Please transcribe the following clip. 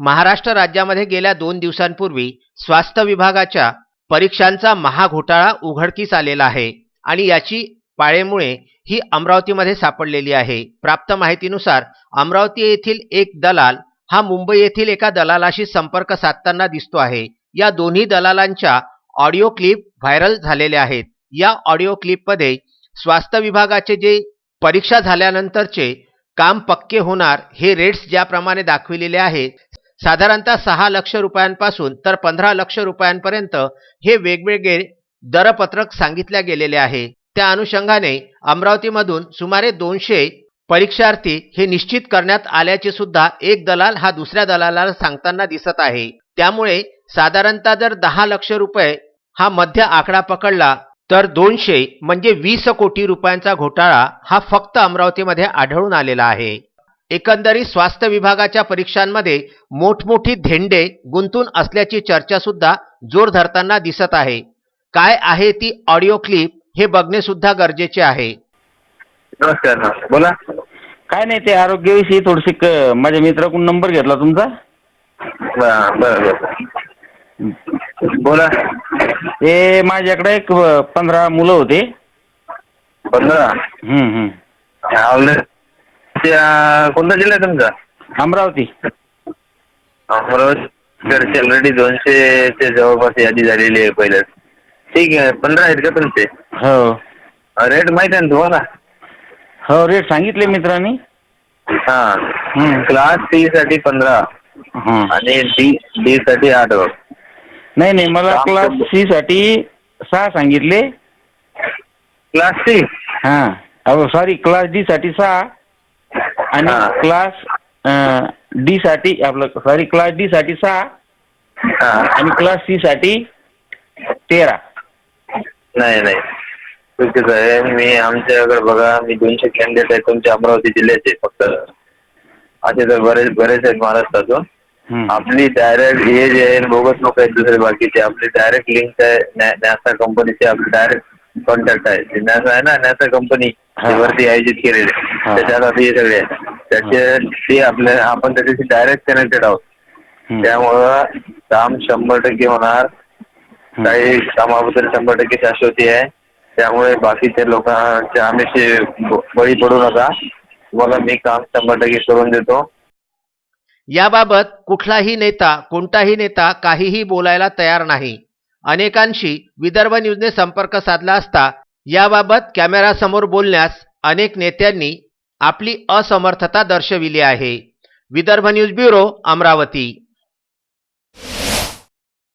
महाराष्ट्र राज्यामध्ये गेल्या दोन दिवसांपूर्वी स्वास्थ्य विभागाच्या परीक्षांचा महाघोटाळा उघडकीस आलेला आहे आणि याची पाळेमुळे ही अमरावतीमध्ये सापडलेली आहे. प्राप्त माहितीनुसार अमरावती येथील एक दलाल हा मुंबई येथील एका दलालाशी संपर्क साधताना दिसतो आहे. या दोन्ही दलालांच्या ऑडिओ क्लिप व्हायरल झालेल्या आहेत. या ऑडिओ क्लिपमध्ये स्वास्थ्य विभागाचे जे परीक्षा झाल्यानंतरचे काम पक्के होणार हे रेट्स ज्याप्रमाणे दाखविलेले आहेत साधारणतः सहा लक्ष रुपयांपासून तर पंधरा लक्ष रुपयांपर्यंत हे वेगवेगळे दरपत्रक सांगितल्या गेलेले आहे. त्या अनुषंगाने अमरावतीमधून सुमारे दोनशे परीक्षार्थी हे निश्चित करण्यात आल्याचे सुद्धा एक दलाल हा दुसऱ्या दलालाला सांगताना दिसत आहे. त्यामुळे साधारणतः जर दहा लक्ष रुपये हा मध्य आकडा पकडला तर दोनशे म्हणजे वीस कोटी रुपयांचा घोटाळा हा फक्त अमरावतीमध्ये आढळून आलेला आहे. एकंदरीत स्वास्थ्य विभागाच्या परीक्षांमध्ये मोठमोठी धेंडे गुंतून असल्याची चर्चा सुद्धा जोर धरताना दिसत आहे. काय आहे ती ऑडिओ क्लिप हे बघणे सुद्धा गरजेचे आहे. नमस्कार नमस्कार बोला. काय नाही ते आरोग्याविषयी थोडीशी क- माझ्या मित्राकडून नंबर घेतला तुमचा. बरं बरं बरं. बोला. ते माझ्याकडे एक अ, पंधरा मुलं होते. पंधरा? हम्म, हम्म. आवले त्या- कोणता जिल्हा आहे तुमचा? अमरावती. अमरावती. ऑलरेडी दोनशे चे जवळपास यादी झालेली आहे पहिलेच ठीक आहे पंधरा आहेत का तुमचे? हो. रेट माहीत आहे ना तुम्हाला? हो रेट सांगितले मित्रांनी. हा. क्लास सी साठी पंधरा. आणि डी डी साठी आठ नाही नाही मला क्लास सी साठी सहा सांगितले. क्लास सी हां. अहो सॉरी क्लास डी साठी सहा. आणि. क्लास डी साठी आपलं सॉरी क्लास डी साठी सहा आणि क्लास सी साठी तेरा. नाही नाही. चुकीचं आहे मी आमच्याकडे बघा मी दोनशे कॅन्डिडेट आहेत तुमच्या अमरावती जिल्ह्याचे फक्त. असे तर बरेच बरेच आहेत महाराष्ट्रातून. हं. आपली डायरेक्ट हे जे आहे बोगस लोक आहेत दुसरे बाकीचे. आपली डायरेक्ट लिंक आहे नॅसा कंपनीचे आपली डायरेक्ट कॉन्टॅक्ट आहे ते नॅसा आहे ना नॅसा कंपनी हा. वरती आयोजित केलेले हा. त्याच्यात आता हे सगळे आहे. त्याचे ते आपल्या आपण त्याच्याशी डायरेक्ट कनेक्टेड आहोत. त्यामुळं काम शंभर टक्के होणार हं. काही कामाबद्दल शंभर टक्के शाश्वती आहे त्यामुळे बाकीच्या लोकांच्या आम्ही बळी पडू नका तुम्हाला मी काम शंभर टक्के करून देतो याबाबत कुठलाही नेता कोणताही नेता काहीही बोलायला तयार नाही अनेकांशी विदर्भ न्यूजने संपर्क साधला असता याबाबत कॅमेरासमोर बोलण्यास अनेक नेत्यांनी आपली असमर्थता दर्शविली आहे. Vidarbha news bureau Amravati.